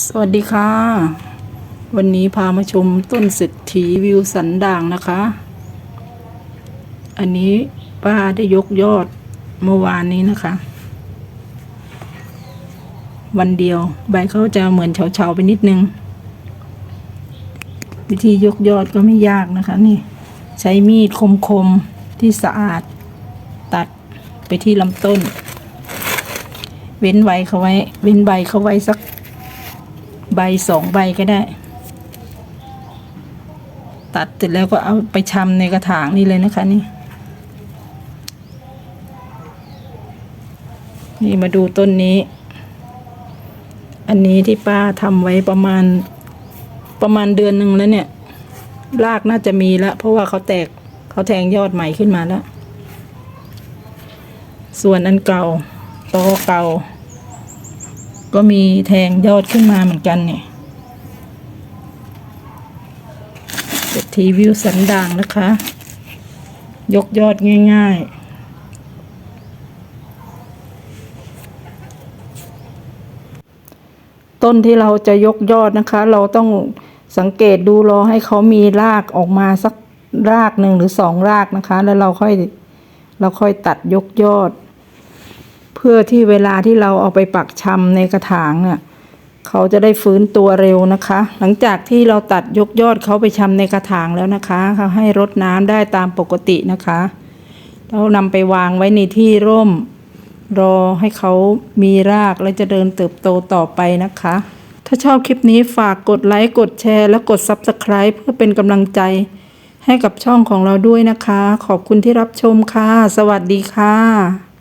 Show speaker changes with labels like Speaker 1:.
Speaker 1: สวัสดีค่ะ วันนี้พามาชมต้นเศรษฐีวิวสันด่างนะคะ อันนี้ป้าได้ยกยอดเมื่อวานนี้นะคะ วันเดียวใบเขาจะเหมือนเฉาๆไปนิดนึง วิธียกยอดก็ไม่ยากนะคะ นี่ ใช้มีดคมๆที่สะอาดตัดไปที่ลำต้น เว้นใบเขาไว้ เว้นใบเขาไว้สัก ใบสองใบก็ได้ ตัดเสร็จแล้วก็เอาไปชำในกระถางนี่เลยนะคะนี่ นี่มาดูต้นนี้ อันนี้ที่ป้าทำไว้ประมาณประมาณเดือนหนึ่งแล้วเนี่ย รากน่าจะมีแล้วเพราะว่าเขาแตกเขาแทงยอดใหม่ขึ้นมาแล้ว ส่วนอันเก่าตอเก่า ก็มีแทงยอดขึ้นมาเหมือนกันเนี่ยเศรษฐีวิวสันด่างนะคะ ยกยอดง่ายๆต้นที่เราจะยกยอดนะคะ เราต้องสังเกตดูรอให้เขามีรากออกมาสักรากหนึ่งหรือสองรากนะคะ แล้วเราค่อยเราค่อยตัดยกยอด พื่อที่เวลาที่เราเอาไปปักชำในกระถางเนี่ยเขาจะได้ฟื้นตัวเร็วนะคะ หลังจากที่เราตัดยกยอดเขาไปชำในกระถางแล้วนะคะเขาให้รดน้ำได้ตามปกตินะคะเรานำไปวางไว้ในที่ร่ม รอให้เขามีรากและจะเดินเติบโตต่อไปนะคะ ถ้าชอบคลิปนี้ฝากกดไลค์กดแชร์และกด Subscribe เพื่อเป็นกำลังใจ ให้กับช่องของเราด้วยนะคะ ขอบคุณที่รับชมค่ะ สวัสดีค่ะ